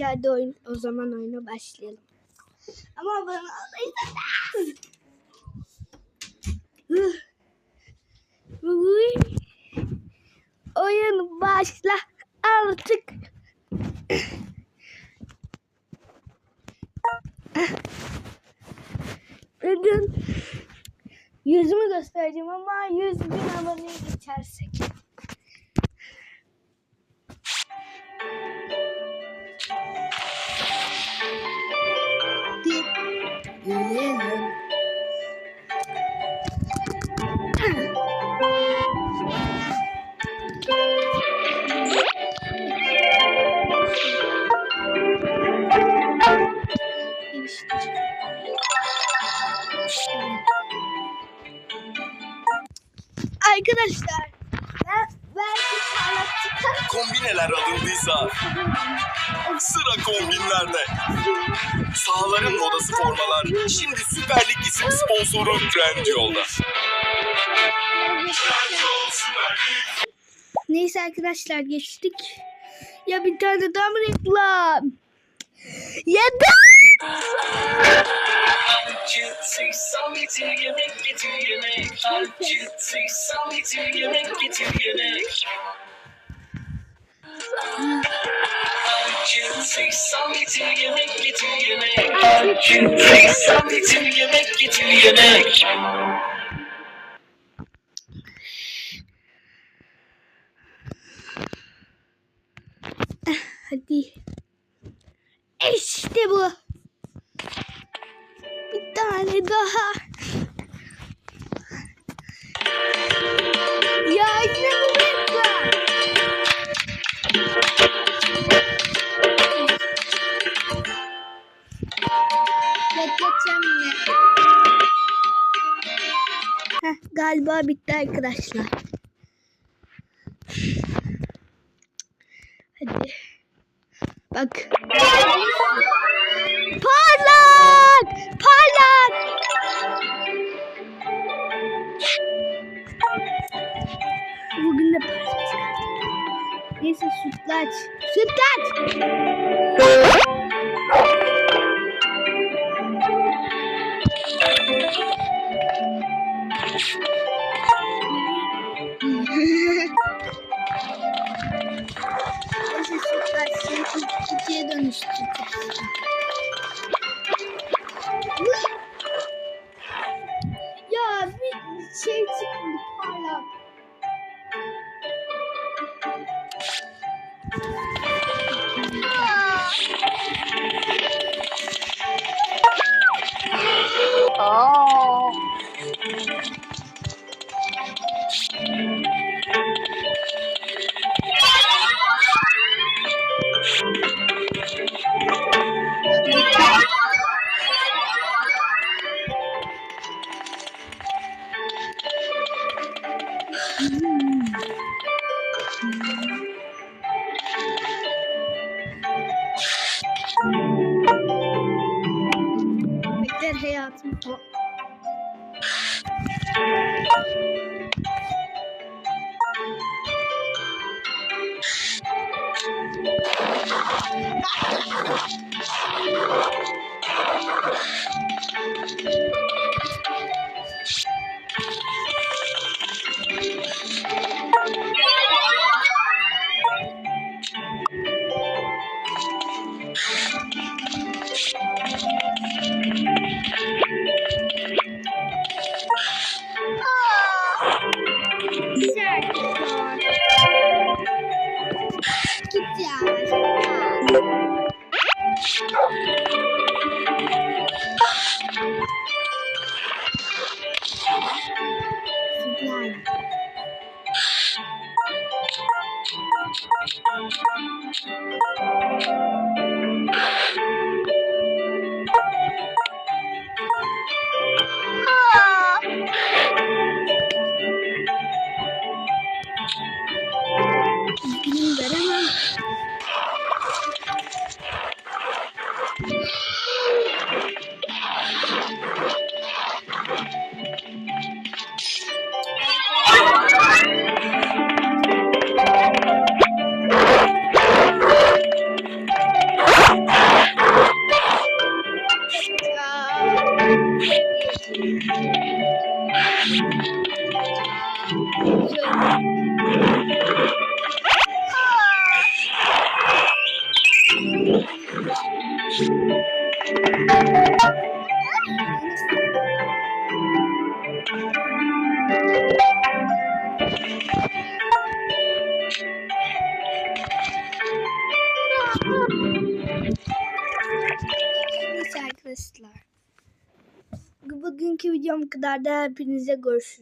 Hadi oyun, o zaman oyuna başlayalım. Ama abone. Uy. Oyun başla artık. Bugün yüzümü göstereceğim ama 100 bin aboneyi geçersek. Arkadaşlar ben belki parlak çıkar. Kombineler alındıysa sıra kombinlerde. Sahaların modası formalar şimdi Süper Lig isim sponsoru Trendyol'da. Neyse arkadaşlar geçtik. Ya bir tane daha mı reklam? Ya da Acıtıysan bitir yemek getir yemek Acıtıysan bitir yemek getir yemek Acıtıysan bitir yemek getir yemek Acıtıysan bitir yemek getir yemek hadi. İşte bu. Bir tane daha. Ya yine bu reklam. Bekleteceğim yine. Heh, galiba bitti arkadaşlar. Hadi. Bak. Neyse sütlaç. Sütlaç! Neyse sütlaç seni ikiye Bekler hayatım. 假了是？的。Arkadaşlar. Bugünkü videom kadar da hepinize görüşürüz.